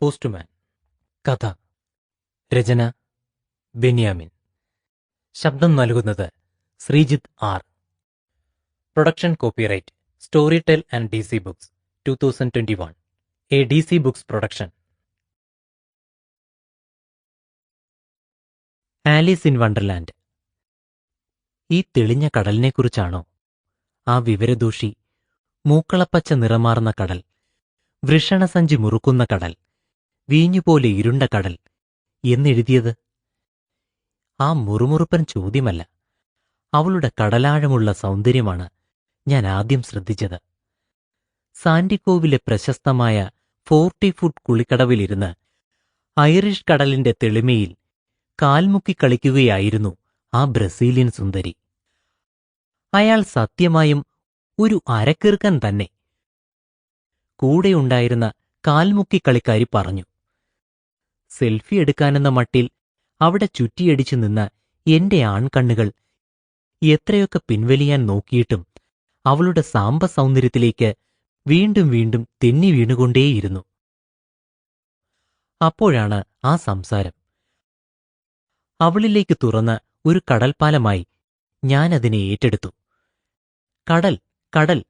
Postman. കഥ. രചന. ബെന്യാമിൻ. ശബ്ദം നൽകുന്നത് Sreejith R. Production copyright. Storytel and D C books two thousand twenty one. A D C books production. Alice in Wonderland. ഈ തെളിഞ്ഞ കടലിനെക്കുറിച്ചാണോ? ആ വിവരദൂഷി മൂക്കളപ്പച്ച നിറമാർന്ന കടൽ വൃഷണസഞ്ചി മുറുക്കുന്ന കടൽ. വീഞ്ഞുപോലെ ഇരുണ്ട കടൽ. എന്നെഴുതിയത്? ആ മുറുമുറുപ്പൻ ചോദ്യമല്ല. അവളുടെ കടലാഴമുള്ള സൗന്ദര്യമാണ് ഞാൻ ആദ്യം ശ്രദ്ധിച്ചത്. സാന്റിക്കോവിലെ പ്രശസ്തമായ ഫോർട്ടി ഫുട്ട് കുളിക്കടവിലിരുന്ന് ഐറിഷ് കടലിന്റെ തെളിമയിൽ കാൽമുക്കി കളിക്കുകയായിരുന്നു ആ ബ്രസീലിയൻ സുന്ദരി. അയാൾ സത്യമായും ഒരു അരക്കീർക്കൻ തന്നെ. കൂടെയുണ്ടായിരുന്ന കാൽമുക്കി കളിക്കാരി പറഞ്ഞു സെൽഫി എടുക്കാനെന്ന മട്ടിൽ അവിടെ ചുറ്റിയടിച്ചു നിന്ന എന്റെ ആൺകണ്ണുകൾ എത്രയൊക്കെ പിൻവലിയാൻ നോക്കിയിട്ടും അവളുടെ സാമ്പ സൗന്ദര്യത്തിലേക്ക് വീണ്ടും വീണ്ടും തെന്നി വീണുകൊണ്ടേയിരുന്നു. അപ്പോഴാണ് ആ സംസാരം. അവളിലേക്ക് തുറന്ന ഒരു കടൽപ്പാലമായി ഞാനതിനെ ഏറ്റെടുത്തു. കടൽ കടൽ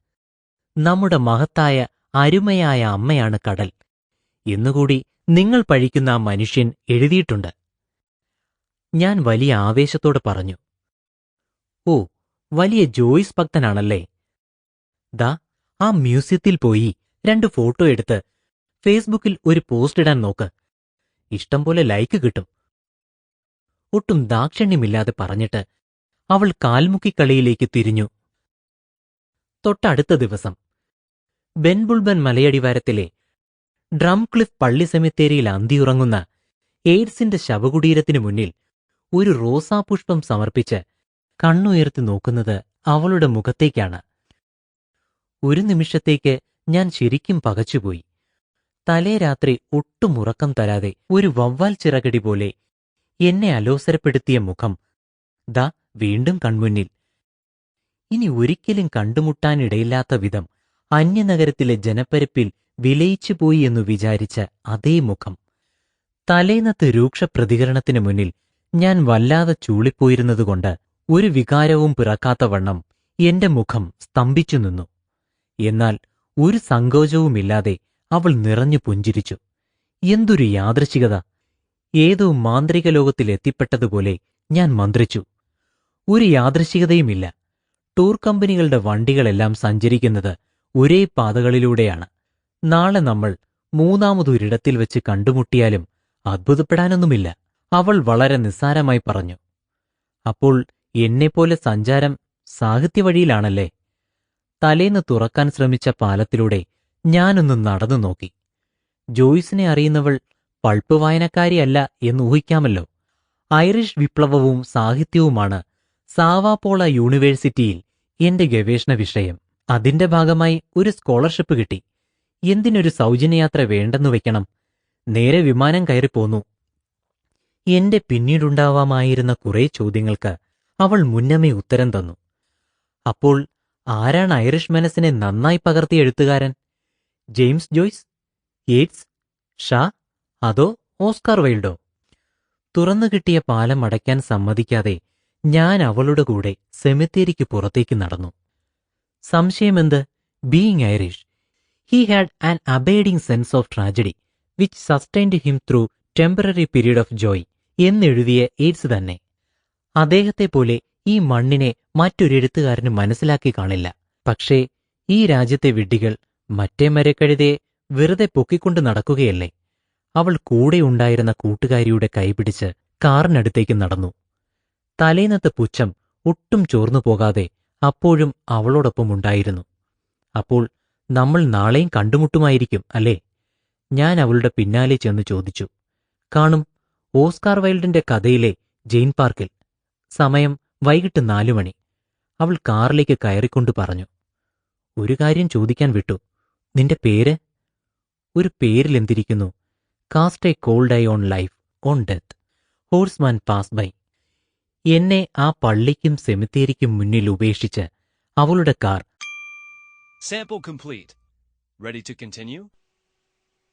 നമ്മുടെ മഹത്തായ അരുമയായ അമ്മയാണ് കടൽ. എന്നുകൂടി നിങ്ങൾ പഴിക്കുന്ന ആ മനുഷ്യൻ എഴുതിയിട്ടുണ്ട്. ഞാൻ വലിയ ആവേശത്തോടെ പറഞ്ഞു. ഓ വലിയ ജോയിസ് ഭക്തനാണല്ലേ? ദാ ആ മ്യൂസിയത്തിൽ പോയി രണ്ട് ഫോട്ടോ എടുത്ത് ഫേസ്ബുക്കിൽ ഒരു പോസ്റ്റ് ഇടാൻ നോക്ക്. ഇഷ്ടം പോലെ ലൈക്ക് കിട്ടും. ഒട്ടും ദാക്ഷിണ്യമില്ലാതെ പറഞ്ഞിട്ട് അവൾ കാൽമുക്കിക്കളിയിലേക്ക് തിരിഞ്ഞു. തൊട്ടടുത്ത ദിവസം ബെൻബുൾബൻ മലയടിവാരത്തിലെ ഡ്രം ക്ലിഫ് പള്ളി സെമിത്തേരിയിൽ അന്തിയുറങ്ങുന്ന എയ്ഡ്സിന്റെ ശവകുടീരത്തിനു മുന്നിൽ ഒരു റോസാപുഷ്പം സമർപ്പിച്ച് കണ്ണുയർത്തി നോക്കുന്നത് അവളുടെ മുഖത്തേക്കാണ്. ഒരു നിമിഷത്തേക്ക് ഞാൻ ശരിക്കും പകച്ചുപോയി. തലേ രാത്രി ഒട്ടും ഉറക്കം തരാതെ ഒരു വവ്വാൽ ചിറകടി പോലെ എന്നെ അലോസരപ്പെടുത്തിയ മുഖം ദാ വീണ്ടും കൺമുന്നിൽ. ഇനി ഒരിക്കലും കണ്ടുമുട്ടാനിടയില്ലാത്ത വിധം അന്യനഗരത്തിലെ ജനപ്പരപ്പിൽ വിലയിച്ചുപോയി എന്നു വിചാരിച്ച അതേ മുഖം. തലേന്നത്തെ രൂക്ഷ പ്രതികരണത്തിനു മുന്നിൽ ഞാൻ വല്ലാതെ ചൂളിപ്പോയിരുന്നതുകൊണ്ട് ഒരു വികാരവും പിറക്കാത്ത വണ്ണം എന്റെ മുഖം സ്തംഭിച്ചു നിന്നു എന്നാൽ ഒരു സങ്കോചവുമില്ലാതെ അവൾ നിറഞ്ഞു പുഞ്ചിരിച്ചു. എന്തൊരു യാദൃശികത! ഏതോ മാന്ത്രിക ലോകത്തിലെത്തിപ്പെട്ടതുപോലെ ഞാൻ മന്ത്രിച്ചു. ഒരു യാദൃശികതയുമില്ല. ടൂർ കമ്പനികളുടെ വണ്ടികളെല്ലാം സഞ്ചരിക്കുന്നത് ഒരേ പാതകളിലൂടെയാണ്. നാളെ നമ്മൾ മൂന്നാമതൊരിടത്തിൽ വെച്ച് കണ്ടുമുട്ടിയാലും അത്ഭുതപ്പെടാനൊന്നുമില്ല. അവൾ വളരെ നിസ്സാരമായി പറഞ്ഞു. അപ്പോൾ എന്നെപ്പോലെ സഞ്ചാരം സാഹിത്യ വഴിയിലാണല്ലേ തലേന്ന് തുറക്കാൻ ശ്രമിച്ച പാലത്തിലൂടെ ഞാനൊന്ന് നടന്നു നോക്കി. ജോയ്സിനെ അറിയുന്നവൾ പൾപ്പ് വായനക്കാരിയല്ല എന്ന് ഊഹിക്കാമല്ലോ. ഐറിഷ് വിപ്ലവവും സാഹിത്യവുമാണ് സാവാപോള യൂണിവേഴ്സിറ്റിയിൽ എന്റെ ഗവേഷണ വിഷയം. അതിന്റെ ഭാഗമായി ഒരു സ്കോളർഷിപ്പ് കിട്ടി. എന്തിനൊരു സൗജന്യയാത്ര വേണ്ടെന്നു വെക്കണം? നേരെ വിമാനം കയറിപ്പോന്നു എന്റെ പിന്നീടുണ്ടാവാമായിരുന്ന കുറെ ചോദ്യങ്ങൾക്ക് അവൾ മുന്നമേ ഉത്തരം തന്നു. അപ്പോൾ ആരാണ് ഐറിഷ് മനസ്സിനെ നന്നായി പകർത്തിയ എഴുത്തുകാരൻ? ജെയിംസ് ജോയ്സ് യേറ്റ്സ് ഷാ അതോ ഓസ്കാർ വൈൽഡോ? തുറന്നു കിട്ടിയ പാലം അടയ്ക്കാൻ സമ്മതിക്കാതെ ഞാൻ അവളുടെ കൂടെ സെമിത്തേരിക്ക് പുറത്തേക്ക് നടന്നു. സംശയമെന്ത്? Being Irish he had an abiding sense of tragedy which sustained him through temporary period of joy എന്നെഴുതിയ എയ്ഡ്സ് തന്നെ. അദ്ദേഹത്തെ പോലെ ഈ മണ്ണിനെ മറ്റൊരെഴുത്തുകാരന് മനസ്സിലാക്കി കാണില്ല. പക്ഷേ ഈ രാജ്യത്തെ വിഡ്ഢികൾ മറ്റേ മരക്കഴുതയെ വെറുതെ പൊക്കിക്കൊണ്ട് നടക്കുകയല്ലേ? അവൾ കൂടെ ഉണ്ടായിരുന്ന കൂട്ടുകാരിയുടെ കൈപിടിച്ച് കാറിനടുത്തേക്ക് നടന്നു. തലേന്നത്തെ പുച്ഛം ഒട്ടും ചോർന്നു പോകാതെ അപ്പോഴും അവളോടൊപ്പം ഉണ്ടായിരുന്നു. അപ്പോൾ നമ്മൾ നാളെയും കണ്ടുമുട്ടുമായിരിക്കും അല്ലേ? ഞാൻ അവളുടെ പിന്നാലെ ചെന്ന് ചോദിച്ചു. കാണും ഓസ്കാർ വൈൽഡിന്റെ കഥയിലെ ജെയിൻ പാർക്കിൽ. സമയം വൈകിട്ട് നാലു മണി. അവൾ കാറിലേക്ക് കയറിക്കൊണ്ട് പറഞ്ഞു. ഒരു കാര്യം ചോദിക്കാൻ വിട്ടു. നിന്റെ പേര്? ഒരു പേരിലെന്തിരിക്കുന്നു? Cast a cold eye on life on death. Horseman pass by. എന്നെ ആ പള്ളിക്കും സെമിത്തേരിക്കും മുന്നിൽ ഉപേക്ഷിച്ച് അവളുടെ car sample complete ready to continue?